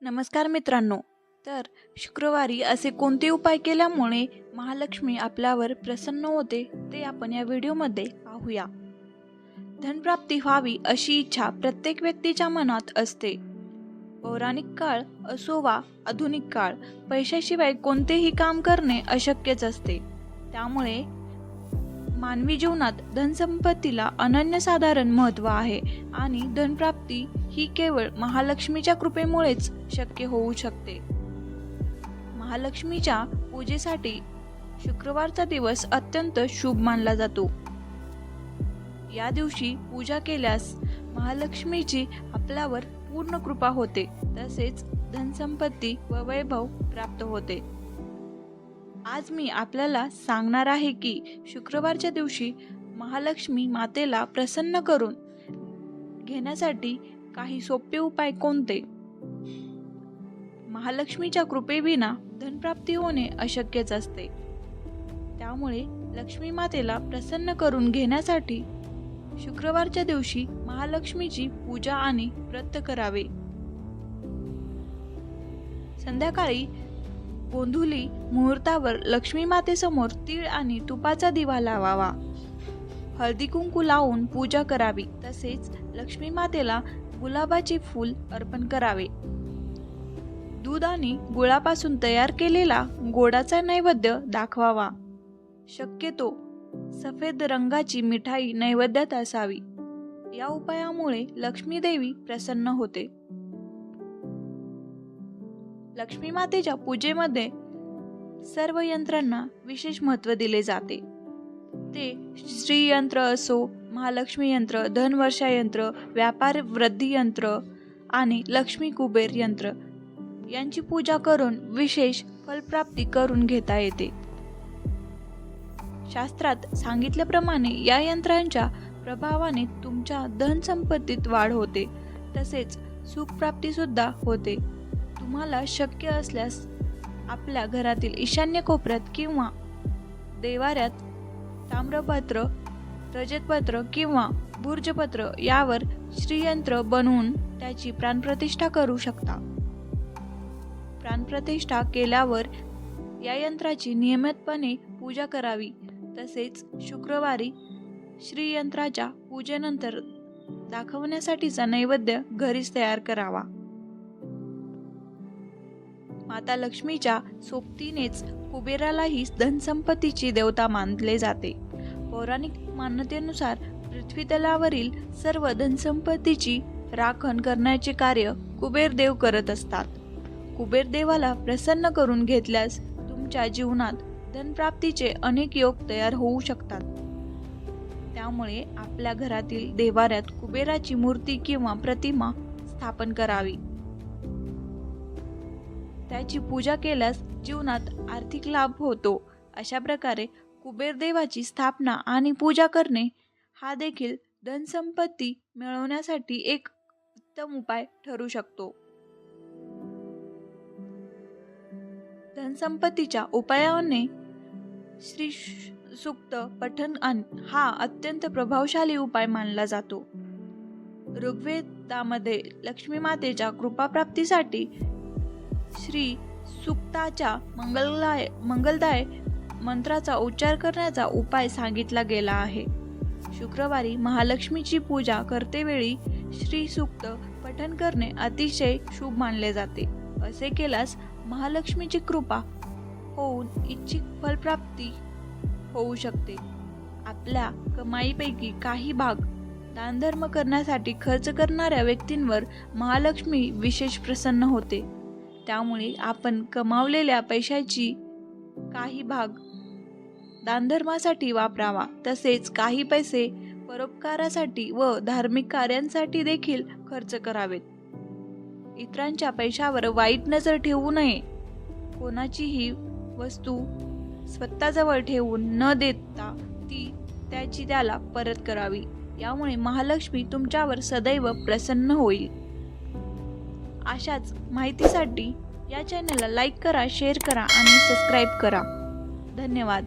नमस्कार मित्रांनो. तर शुक्रवारी असे कोणते उपाय केल्यामुळे महालक्ष्मी आपल्यावर प्रसन्न होते ते आपण या व्हिडिओमध्ये पाहूया. धनप्राप्ती व्हावी अशी इच्छा प्रत्येक व्यक्तीच्या मनात असते. पौराणिक काळ असो वा आधुनिक काळ पैशाशिवाय कोणतेही काम करणे अशक्यच असते. त्यामुळे मानवी जीवनात धनसंपत्तीला अनन्यसाधारण महत्त्व आहे आणि धनप्राप्ती ही केवळ महालक्ष्मीच्या कृपेमुळेच शक्य होऊ शकते. महालक्ष्मीच्या पूजेसाठी शुक्रवारचा दिवस अत्यंत शुभ मानला जातो. या दिवशी पूजा केल्यास महालक्ष्मीची आपल्यावर पूर्ण कृपा होते तसेच धनसंपत्ती व वैभव प्राप्त होते. आज मी आपल्याला सांगणार आहे की शुक्रवारच्या दिवशी महालक्ष्मी मातेला प्रसन्न करून घेण्यासाठी काही सोपे उपाय कोणते? महालक्ष्मीच्या कृपेविना धनप्राप्ती होणे अशक्यच असते. त्यामुळे लक्ष्मी मातेला प्रसन्न करून घेण्यासाठी शुक्रवारच्या दिवशी महालक्ष्मीची पूजा आणि व्रत करावे. संध्याकाळी गोंधुली मुहूर्तावर लक्ष्मी मातेसमोर तीळ आणि तुपाचा दिवा लावावा. हळदी कुंकू लावून पूजा करावी तसेच लक्ष्मी मातेला गुलाबाचे फूल अर्पण करावे. दूध आणि गुळापासून तयार केलेला गोडाचा नैवेद्य दाखवावा. शक्यतो सफेद रंगाची मिठाई नैवेद्यात असावी. या उपायामुळे लक्ष्मी देवी प्रसन्न होते. लक्ष्मी मातेच्या पूजेमध्ये सर्व यंत्रांना विशेष महत्त्व दिले जाते. ते श्रीयंत्र असो महालक्ष्मी यंत्र धनवर्षा यंत्र व्यापार वृद्धी यंत्र आणि लक्ष्मी कुबेर यंत्र यांची पूजा करून विशेष फलप्राप्ती करून घेता येते. शास्त्रात सांगितल्याप्रमाणे या यंत्रांच्या प्रभावाने तुमच्या धनसंपत्तीत वाढ होते. तसेच सुखप्राप्ती सुद्धा होते. तुम्हाला शक्य असल्यास आपल्या घरातील ईशान्य कोपऱ्यात किंवा देवाऱ्यात ताम्रपत्र रजतपत्र किंवा भुर्जपत्र यावर श्रीयंत्र बनवून त्याची प्राणप्रतिष्ठा करू शकता. प्राणप्रतिष्ठा केल्यावर या यंत्राची नियमितपणे पूजा करावी. तसेच शुक्रवारी श्रीयंत्राच्या पूजेनंतर दाखवण्यासाठीचा नैवेद्य घरीच तयार करावा. माता लक्ष्मीच्या सोबतीनेच कुबेरालाही धनसंपत्तीची देवता मानले जाते. पौराणिक मान्यतेनुसार पृथ्वीतलावरील सर्व धनसंपत्तीची राखण करण्याचे कार्य कुबेर देव करत असतात. कुबेर देवाला प्रसन्न करून घेतल्यास तुमच्या जीवनात धनप्राप्तीचे अनेक योग तयार होऊ शकतात. त्यामुळे आपल्या घरातील देवाऱ्यात कुबेराची मूर्ती किंवा प्रतिमा स्थापन करावी. त्याची पूजा केल्यास जीवनात आर्थिक लाभ होतो. अशा प्रकारे कुबेर देवाची स्थापना आणि पूजा करणे हा देखील धनसंपत्ती मिळवण्यासाठी एक उत्तम उपाय ठरू शकतो. धनसंपत्तीच्या उपायाने श्री सुक्त पठन हा अत्यंत प्रभावशाली उपाय मानला जातो. ऋग्वेदामध्ये लक्ष्मी मातेच्या कृपाप्राप्तीसाठी श्री सुक्ताच्या मंगलदाय मंगलदाय मंत्राचा उच्चार करण्याचा उपाय सांगितला गेला आहे. शुक्रवारी महालक्ष्मीची पूजा करतेवेळी श्री सुक्त पठन करणे अतिशय शुभ मानले जाते. असे केल्यास महालक्ष्मीची कृपा होऊन इच्छित फलप्राप्ती होऊ शकते. आपल्या कमाईपैकी काही भाग दानधर्म करण्यासाठी खर्च करणाऱ्या व्यक्तींवर महालक्ष्मी विशेष प्रसन्न होते. त्यामुळे आपण कमावलेल्या पैशाची काही भाग दानधर्मासाठी वापरावा तसेच काही पैसे परोपकारासाठी व धार्मिक कार्यांसाठी देखील खर्च करावेत. इतरांच्या पैशावर वाईट नजर ठेवू नये. कोणाचीही वस्तू स्वतःजवळ ठेवून न देता ती त्याची त्याला परत करावी. यामुळे महालक्ष्मी तुमच्यावर सदैव प्रसन्न होईल. अशाच माहितीसाठी या चॅनलला लाईक करा शेअर करा आणि सबस्क्राईब करा. धन्यवाद.